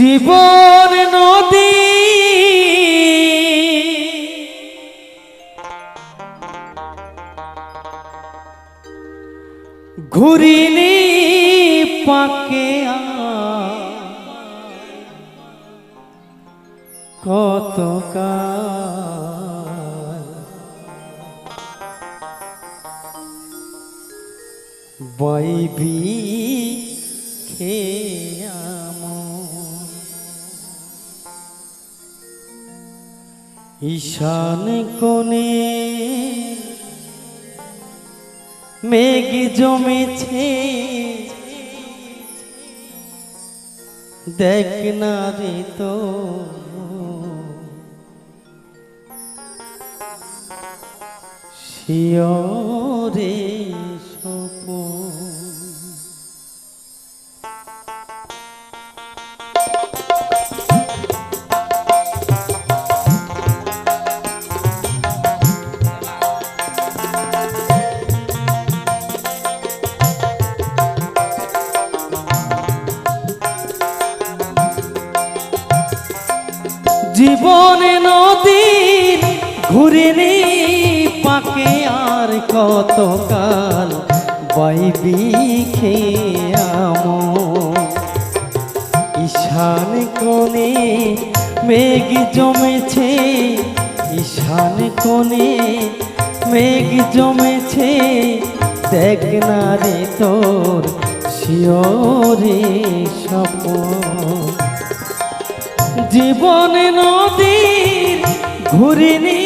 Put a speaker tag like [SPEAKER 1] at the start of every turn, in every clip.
[SPEAKER 1] জীবন নদী। ঘুরিনি পাকে কত বাইবি খেয়াম ঈশান কোণে মেঘ জমেছে। দেখ না রে তো। শিয়রে জীবনে নদীর ঘুরে পাকে আর কত কাল বাইবি খেয়াম ঈশান কোণে মেঘ জমেছে, ঈশান কোণে মেঘ জমেছে, দেখ না রে তোর শিওরে স্বপ্ন জীবন নদীর ঘুরিনি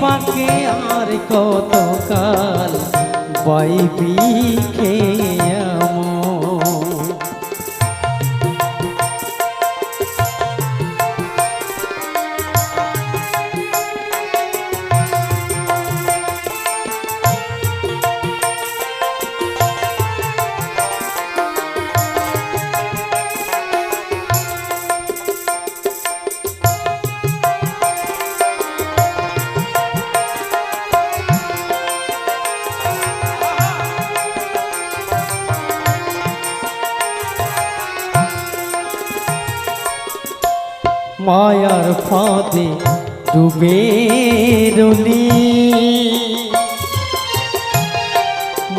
[SPEAKER 1] পাকে আর কত কাল বাইবি মায়ার ফাঁদে ডুবে রলি।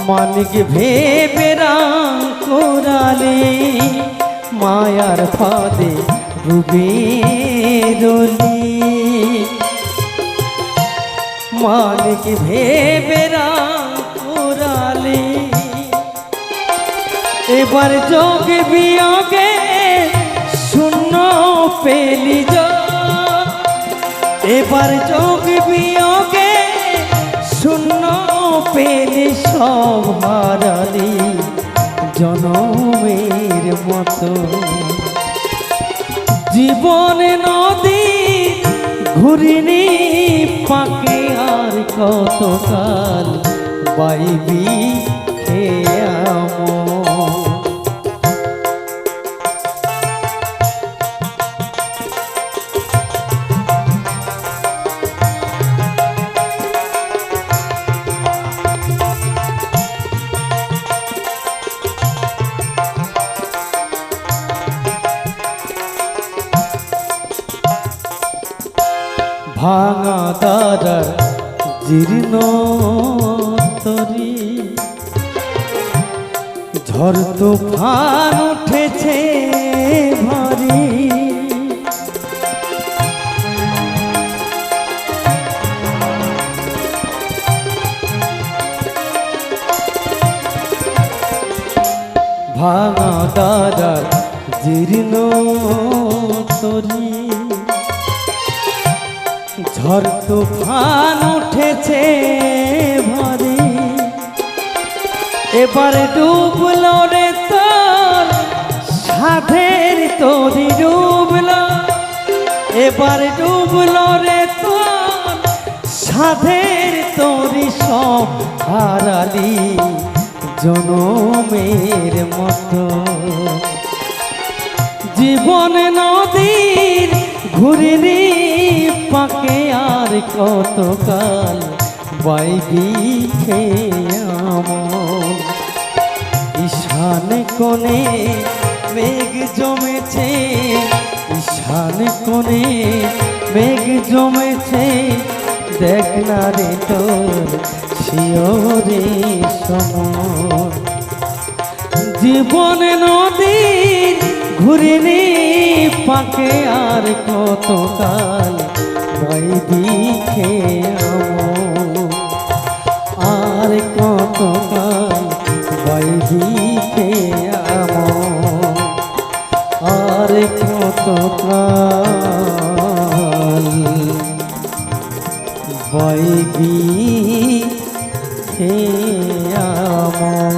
[SPEAKER 1] মানিক ভেবে রাং কোরালে মায়ার ফাঁদে ডুবে রলি। মানিক ভেবে রাং কোরালে এবার যোগ বিয়োগে পেলি। এবার যোগ বিয়োগে শূন্য পেলি সব হারালি জনমের মতো জীবনে নদী ঘুরিনি পাকে আর কত কাল বাইবি ভাঙা দাদার জীর্ণ তরি। ঝড় তুফান উঠেছে ভারী। ভাঙা দাদার জীর্ণ তরি। ঝড় তুফান উঠেছে ভারী। এবারে ডুবলো রে তোর সাধের তোরি ডুবলো। এবারে ডুবলো রে তোর সাধের তোরি সব হারালি জনমের মতো। জীবন নদীর ঘুরিনি পাকে আর কত কাল বাইবি খেয়াম ঈশান কোণে মেঘ জমেছে খান কোনে মেঘ জমেছে, দেখ না রে তোর শিওরে সময়। জীবন নদীর ঘুরিনি পাকে আর কতকাল বাইবি খেয়াম আর কতকাল বাইবি খেয়াম আর কতকাল বাইবি খেয়াম